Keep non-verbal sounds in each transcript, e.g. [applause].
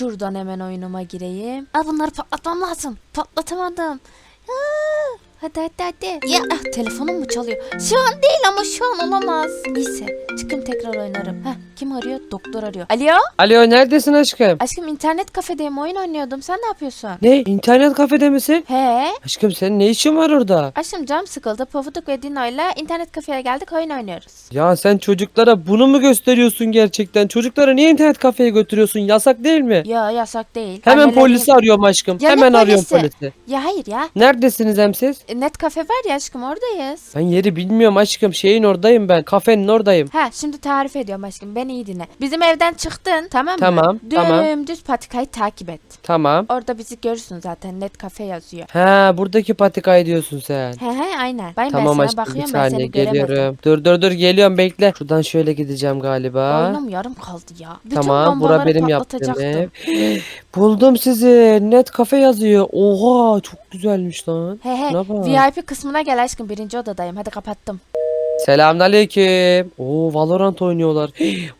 Şuradan hemen oyunuma gireyim. Al bunları patlatmam lazım. Patlatamadım. Aa, Hadi hadi hadi. Ya ah, telefonum mu çalıyor? Şu an değil ama şu an olamaz. Neyse çıkın tekrar oynarım. Heh, kim arıyor? Doktor arıyor. Alo? Alo neredesin aşkım? Aşkım internet kafedeyim oyun oynuyordum. Sen ne yapıyorsun? Ne internet kafede misin? He? Aşkım senin ne işin var orada? Aşkım canım sıkıldı. Pofuduk ve Dino ile internet kafeye geldik oyun oynuyoruz. Ya sen çocuklara bunu mu gösteriyorsun gerçekten? Çocuklara niye internet kafeye götürüyorsun? Yasak değil mi? Ya yasak değil. Hemen Anneleri- polisi arıyorum aşkım. Ya ne Hemen arıyorum polisi? polisi. Ya hayır ya. Neredesiniz hem siz? E, Net kafe var ya aşkım oradayız. Ben yeri bilmiyorum aşkım. Şeyin oradayım ben. Kafenin oradayım. Ha şimdi tarif ediyorum aşkım beni iyi dinle. Bizim evden çıktın tamam mı? Tamam, tamam. Dümdüz patikayı takip et. Tamam. Orada bizi görürsün zaten net kafe yazıyor. Ha buradaki patikayı diyorsun sen. He he aynen. Ben, Tamam ben aşkım sana bir bakıyorum ben saniye seni göremedim. geliyorum. Dur dur dur geliyorum bekle. Şuradan şöyle gideceğim galiba. Oyunum yarım kaldı ya. Bütün Tamam bura bombaları benim yaptığım patlatacaktım. ev. [gasps] Buldum sizi. Net kafe yazıyor. Oha çok güzelmiş lan. He he Şuna bak. VIP kısmına gel aşkım birinci odadayım hadi kapattım. Selamünaleyküm. Oo Valorant oynuyorlar.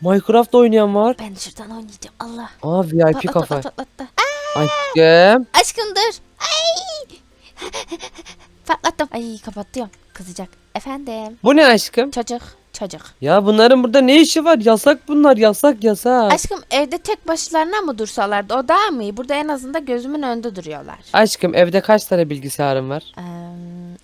Minecraft oynayan var. Ben şuradan oynayacağım Allah. Aa VIP kafe. patlattı. Aşkım. Aşkım dur. Ay. Patlattım. Ay kapatıyorum. Kızacak. Efendim. Bu ne aşkım? Çocuk. Çocuk. Ya bunların burada ne işi var? Yasak bunlar. Yasak yasak. Aşkım evde tek başlarına mı dursalardı o daha mı iyi? Burada en azından gözümün önünde duruyorlar. Aşkım evde kaç tane bilgisayarın var?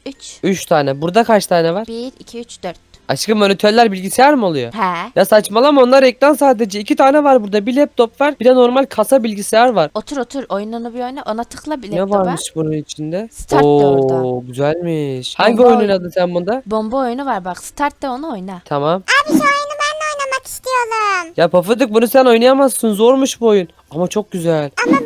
3, 3 tane. Burada kaç tane var? 1, 2, 3, 4. Aşkım monitörler bilgisayar mı oluyor? He. Ya saçmalama onlar ekran sadece. iki tane var burada. Bir laptop var. Bir de normal kasa bilgisayar var. Otur otur oyununu bir oyna ona tıkla bir Ne laptopa. varmış bunun içinde? Start da orada. Oo güzelmiş. Hangi Bomba oyunun oyun- adı sen bunda? Bomba oyunu var bak start da onu oyna. Tamam. Abi şu oyunu ben de oynamak istiyorum. Ya Pafuduk bunu sen oynayamazsın. Zormuş bu oyun. Ama çok güzel. Ama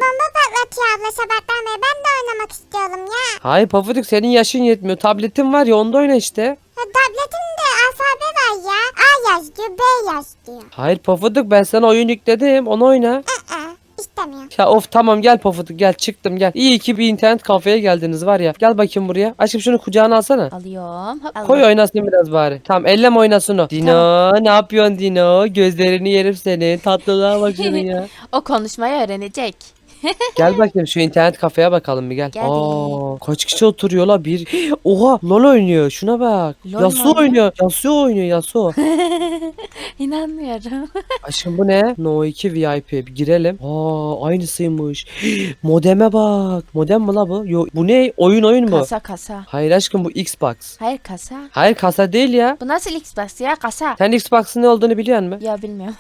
bomba patlatıyor abla sabahtan beri ben de oynamak istiyorum ya. Hayır Pafuduk senin yaşın yetmiyor. Tabletin var ya onda oyna işte. ya tabletimde alfabe var ya. A yaz diyor B yaz diyor. Hayır Pafuduk ben sana oyun yükledim. Onu oyna. Aa, istemiyorum. Ya of tamam gel Pafuduk gel çıktım gel. İyi ki bir internet kafeye geldiniz var ya. Gel bakayım buraya. Aşkım şunu kucağına alsana. Alıyorum. Hop. Koy oynasın biraz bari. Tamam elleme oynasın o. Dino ne yapıyorsun Dino? Gözlerini yerim senin. Tatlılığa bak şunun ya. [laughs] O konuşmayı öğrenecek. [laughs] Gel bakayım şu internet kafeye bakalım bir gel. Geldim. Aa, kaç kişi oturuyorlar? Bir Oha LOL oynuyor. Şuna bak. LOL Yasuo mu oynuyor? oynuyor. Yasuo oynuyor Yasuo. [laughs] İnanmıyorum. [laughs] Aşkım bu ne? No 2 VIP. Bir girelim. Aa aynısıymış. [gasps] Modeme bak. Modem mi la bu? Yo, bu ne? Oyun oyun mu? kasa kasa. Hayır aşkım bu Xbox. Hayır kasa. Hayır kasa değil ya. Bu nasıl Xbox ya kasa? Sen Xbox'ın ne olduğunu biliyor musun? Ya bilmiyorum.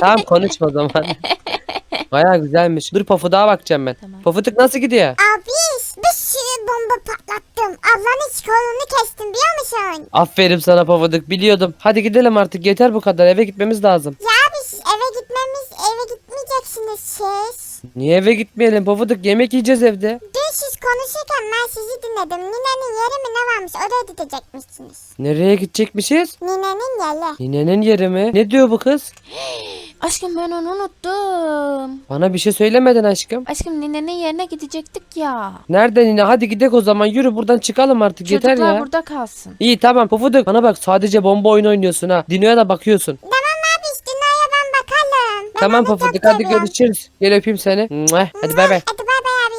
tamam konuşma o zaman. Baya güzelmiş. Dur Pofuduk'a bakacağım ben. Tamam. Pofuduk nasıl gidiyor? Abi bir sürü bomba patlattım. Ablanın hiç kolunu kestim biliyor musun? Aferin sana Pofuduk biliyordum. Hadi gidelim artık yeter bu kadar eve gitmemiz lazım. Ya abi siz eve gitmemiz eve gitmeyeceksiniz siz. Niye eve gitmeyelim Pofuduk yemek yiyeceğiz evde. Dün siz konuşurken ben sizi dinledim. Ninenin yeri mi ne varmış oraya gidecekmişsiniz. Nereye gidecekmişiz? Ninenin yeri. Ninenin yeri mi? Ne diyor bu kız? [gasps] Aşkım ben onu unuttum. Bana bir şey söylemedin aşkım. Aşkım ninenin yerine gidecektik ya. Nerede nine? Hadi gidelim o zaman yürü buradan çıkalım artık yeter Çocuklar ya. burada kalsın. İyi tamam Pofuduk bana bak sadece bomba oyunu oynuyorsun ha. Dino'ya da bakıyorsun. Tamam tamam Pofuduk hadi görüşürüz. Gel öpeyim seni. Mwah. Hadi bay bay. Hadi bay bay abi.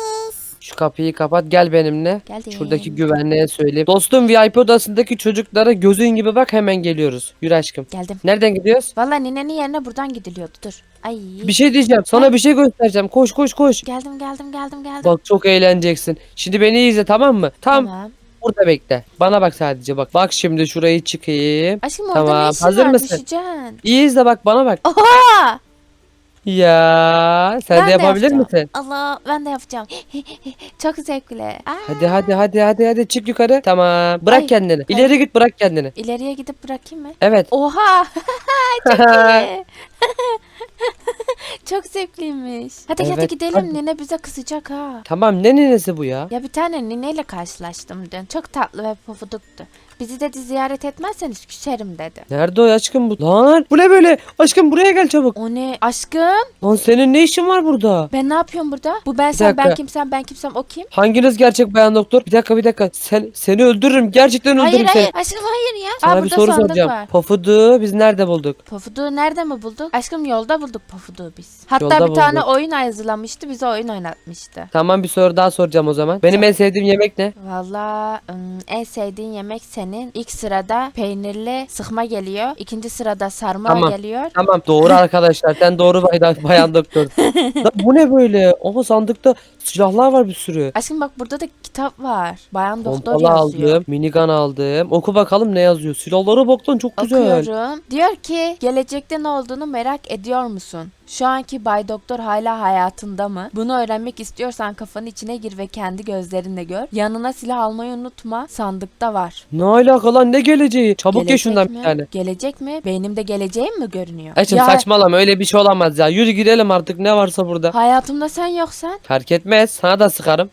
Şu kapıyı kapat gel benimle. Geldim. Şuradaki güvenliğe söyleyeyim. Dostum VIP odasındaki çocuklara gözün gibi bak hemen geliyoruz. Yürü aşkım. Geldim. Nereden gidiyoruz? Valla ninenin yerine buradan gidiliyordu. Dur. Ay. Bir şey diyeceğim. Sana bir şey göstereceğim. Koş koş koş. Geldim geldim geldim geldim. Bak çok eğleneceksin. Şimdi beni iyi izle tamam mı? Tam Tamam. burada bekle. Bana bak sadece bak. Bak şimdi şurayı çıkayım. Aşkım orada Tamam, ne işin hazır var? mısın? Düşeceksin. İyi izle bak bana bak. Oha! Ya sen Ben de yapabilir yapacağım. misin? Allah ben de yapacağım. [laughs] Çok zevkli. Aa, Hadi hadi hadi hadi hadi çık yukarı. Tamam. Bırak Ay, kendini. İleri git bırak kendini. İleriye gidip bırakayım mı? Evet. Oha! [laughs] Çok [laughs] iyi. Çok zevkliymiş. Hadi hadi Evet, gidelim. hadi. Nine bize kızacak ha. Tamam ne ninesi bu ya? Ya bir tane nineyle karşılaştım dün. Çok tatlı ve pofuduktu. Bizi dedi ziyaret etmezseniz küserim dedi. Nerede o aşkım bu? Lan bu ne böyle? Aşkım buraya gel çabuk. O ne? Aşkım Lan senin ne işin var burada? ben ne yapıyorum burada? Bu ben sen ben dakika. kimsem ben kimsem o kim? Hanginiz gerçek bayan doktor? Bir dakika bir dakika. Sen seni öldürürüm. Gerçekten öldürürüm Hayır seni. hayır aşkım hayır ya. Sana Aa, bir burada soru sandık soracağım. var. Pafudu biz nerede bulduk? Pafuduğu nerede mi bulduk? Aşkım yolda bulduk Pafuduğu biz. Hatta Yolda bir tane bulduk. oyun hazırlamıştı bize oyun oynatmıştı. Tamam bir soru daha soracağım o zaman. Benim en sevdiğim yemek ne? Valla ım, en sevdiğin yemek senin. İlk sırada peynirli sıkma geliyor. İkinci sırada sarma Tamam. geliyor. Tamam doğru [laughs] arkadaşlar. Sen doğru bayan, bayan doktor. [laughs] Lan bu ne böyle? Ama sandıkta silahlar var bir sürü. Aşkım bak burada da kitap var. Bayan doktor Pompalı yazıyor. aldım. Minigun aldım. Oku bakalım ne yazıyor. Silahlara bak lan çok güzel. Okuyorum. Diyor ki gelecekte ne olduğunu merak ediyor musun? Şu anki Bay Doktor hala hayatında mı? Bunu öğrenmek istiyorsan kafanın içine gir ve kendi gözlerinle gör. Yanına silah almayı unutma. Sandıkta var. Ne alaka lan ne geleceği? Çabuk ye Gelecek şundan mi? bir tane. Gelecek mi? Beynimde geleceğim mi görünüyor? Açım Ya, saçmalama öyle bir şey olamaz ya. Yürü gidelim artık ne varsa burada. Hayatımda sen yoksan. [laughs] Fark etmez. Sana da sıkarım.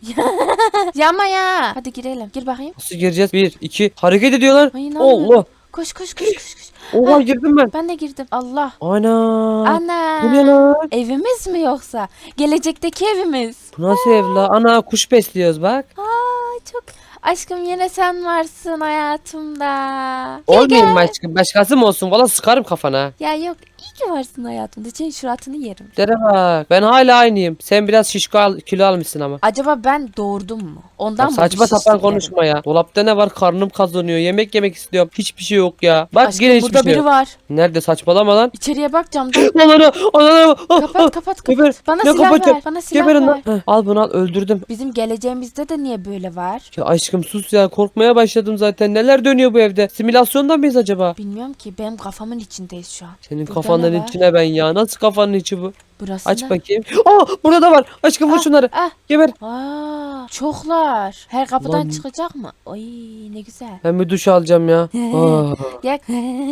Yama ya. Hadi girelim. Gir bakayım. Nasıl gireceğiz? Bir, iki. Hareket ediyorlar. Ay. Allah. Koş koş koş koş. koş. Oha girdim ben. Ben de girdim. Allah. Ana. Ana. Bu ne lan? Evimiz mi yoksa? Gelecekteki evimiz. Bu nasıl ev la? Ana kuş besliyoruz bak. Aa çok. Aşkım yine sen varsın hayatımda. Olmayayım mı aşkım? Başkası mı olsun? Valla sıkarım kafana. Ya yok iyi ki varsın hayatımda. Senin şuratını yerim. Dere bak. Ben hala aynıyım. Sen biraz şişko al, kilo almışsın ama. Acaba ben doğurdum mu? Ondan Ya mı saçma bu sapan şişliklerim? konuşma ya. Dolapta ne var? Karnım kazanıyor. Yemek yemek istiyorum. Hiçbir şey yok ya. Bak Aşkım yine hiçbir burada şey biri yok. var. Nerede saçmalama lan. İçeriye bak camdan. Anana anana. kapat kapat Geber. kapat. Bana Ne silah kapatacağım? ver. Bana silah Geberin ver. lan. Heh, Al bunu al öldürdüm. Bizim geleceğimizde de niye böyle var? Ya aşkım sus ya korkmaya başladım zaten. Neler dönüyor bu evde? Simülasyonda mıyız acaba? Bilmiyorum ki benim kafamın içindeyiz şu an. Senin Burada kafanın içine ben ya. Nasıl kafanın içi bu? Burası Aç ne? bakayım. Aa burada da var. Aşkım vur Ah, şunları. ah. Geber. Aa, çoklar. Her kapıdan Lan. çıkacak mı? Ay ne güzel. Ben bir duş alacağım ya. [laughs] Aa. Ya,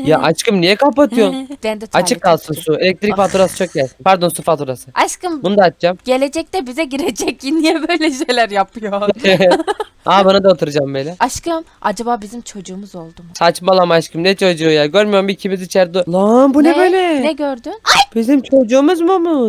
Ya aşkım niye kapatıyorsun? [laughs] ben de Açık kalsın su. Elektrik Ah. faturası çok gelsin. Pardon su faturası. Aşkım Bunu da açacağım. gelecekte bize girecek. [laughs] Niye böyle şeyler yapıyor? Aa bana da oturacağım böyle. Aşkım acaba bizim çocuğumuz oldu mu? Saçmalama aşkım ne çocuğu ya. Görmüyor musun ikimiz içeride. Lan bu ne, böyle? Ne gördün? Bizim çocuğumuz muymuş? Bu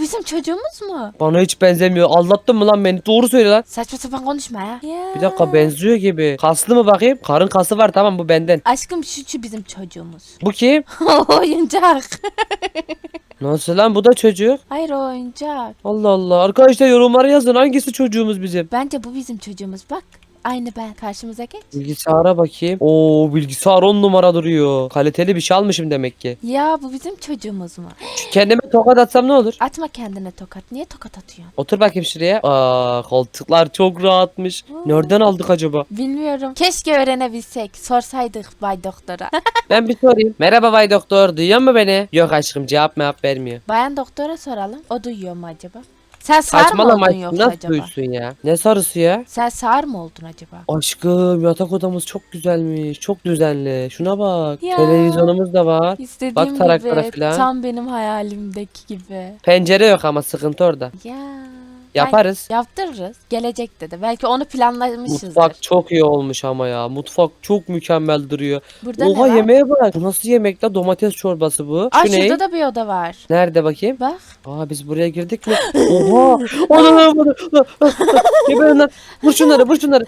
bizim çocuğumuz mu? Bana hiç benzemiyor. Aldattın mı lan beni? Doğru söyle lan. Saçma sapan konuşma ya. Ya. Bir dakika benziyor gibi. Kaslı mı bakayım? Karın kası var tamam bu benden. Aşkım şu şu bizim çocuğumuz. Bu kim? [laughs] oyuncak. [laughs] Nasıl lan bu da çocuk? Hayır o oyuncak. Allah Allah. Arkadaşlar yorumlara yazın hangisi çocuğumuz bizim? Bence bu bizim çocuğumuz. Bak. Aynı ben. Karşımıza geç. Bilgisayara bakayım. Oo bilgisayar 10 numara duruyor. Kaliteli bir şey almışım demek ki. Ya bu bizim çocuğumuz mu? Şu kendime tokat atsam ne olur? Atma kendine tokat. Niye tokat atıyorsun? Otur bakayım şuraya. Aa koltuklar çok rahatmış. Nereden aldık acaba? Bilmiyorum. Keşke öğrenebilsek. Sorsaydık Bay Doktor'a. [laughs] Ben bir sorayım. Merhaba Bay Doktor. Duyuyor mu beni? Yok aşkım cevap mevap vermiyor. Bayan Doktor'a soralım. O duyuyor mu acaba? Sen sağır mı Saçmalama oldun yoksa Nasıl acaba? duysun ya? Ne sarısı ya? Sen sağır mı oldun acaba? Aşkım yatak odamız çok güzelmiş. Çok düzenli. Şuna bak. Ya. Televizyonumuz da var. İstediğim Bak taraklara gibi. falan. Tam benim hayalimdeki gibi. Pencere yok ama sıkıntı orada. Ya. Yaparız. Ben- yaptırırız. Gelecekte de. Belki onu planlamışızdır. Mutfak çok iyi olmuş ama ya. Mutfak çok mükemmel duruyor. Burada Oha ne yemeğe bak. Bu nasıl yemek la? Domates çorbası bu. Aa Şu ne? şurada da bir oda var. Nerede bakayım? Bak. Aa biz buraya girdik mi? Oha! [laughs] Ana ana! Geberin lan. Vur şunları, vur şunları.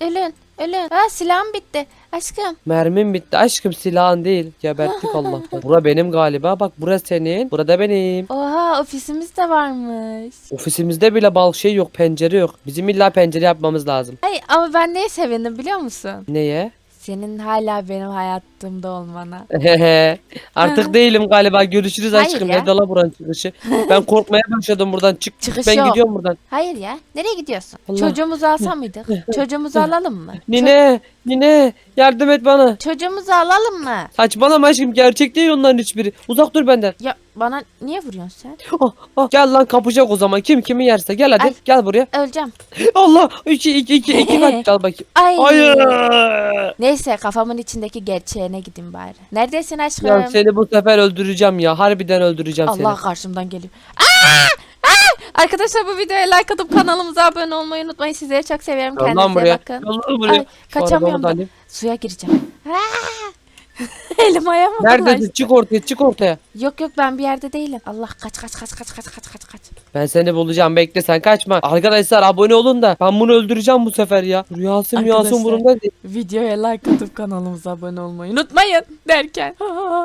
Ölün. Ölün. Aa silahım bitti. Aşkım. Mermim bitti. Aşkım silahın değil. Geberttik [laughs] Allah'tan. Bura benim galiba. Bak burası senin. Burada benim. Oha ofisimiz de varmış. Ofisimizde bile bal şey yok. Pencere yok. Bizim illa pencere yapmamız lazım. Ay ama ben neye sevindim biliyor musun? Neye? Senin hala benim hayatımda olmana. [laughs] Artık değilim galiba. Görüşürüz Hayır aşkım. ya. Ne dola buranın çıkışı. Ben [laughs] korkmaya başladım buradan. Çık çık. Çıkış Ben yok. gidiyorum buradan. Hayır ya. Nereye gidiyorsun? Allah. Çocuğumuzu alsa mıydık? Çocuğumuzu alalım mı? Nine, Nine yardım et bana. Çocuğumuzu alalım mı? Saçmalama aşkım. Gerçek değil onların hiçbiri. Uzak dur benden. Ya bana niye vuruyorsun sen? Ah, ah. Gel lan kapışacak o zaman. Kim kimi yerse. Gel hadi. Ay. Gel buraya. Öleceğim. [laughs] Allah. 2 2 2 2 kalp al bakayım. Ay. Hayır. Neyse kafamın içindeki gerçeğine gideyim bari. Neredesin aşkım? Ya seni bu sefer öldüreceğim ya. Harbiden öldüreceğim Allah karşımdan geliyor. Aa! Aa! Arkadaşlar bu videoya like atıp kanalımıza abone olmayı unutmayın. Sizleri çok seviyorum. seni. Kendinize buraya. bakın. Ay, kaçamıyorum. Suya gireceğim. Aa! [laughs] Elim ayağım Neredesin? dolaştı. Çık ortaya çık ortaya. Yok yok ben bir yerde değilim. Allah kaç kaç kaç kaç kaç kaç kaç kaç. Ben seni bulacağım bekle sen kaçma. Arkadaşlar abone olun da ben bunu öldüreceğim bu sefer ya. Rüyası Arkadaşlar. umurumda değil. Videoya like atıp kanalımıza abone olmayı unutmayın derken. [laughs]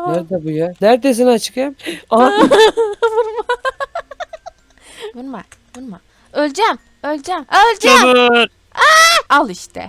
Nerede bu ya? Neredesin aşkım? [laughs] Aha. Vurma vurma. Öleceğim öleceğim öleceğim. Kömür. Al işte.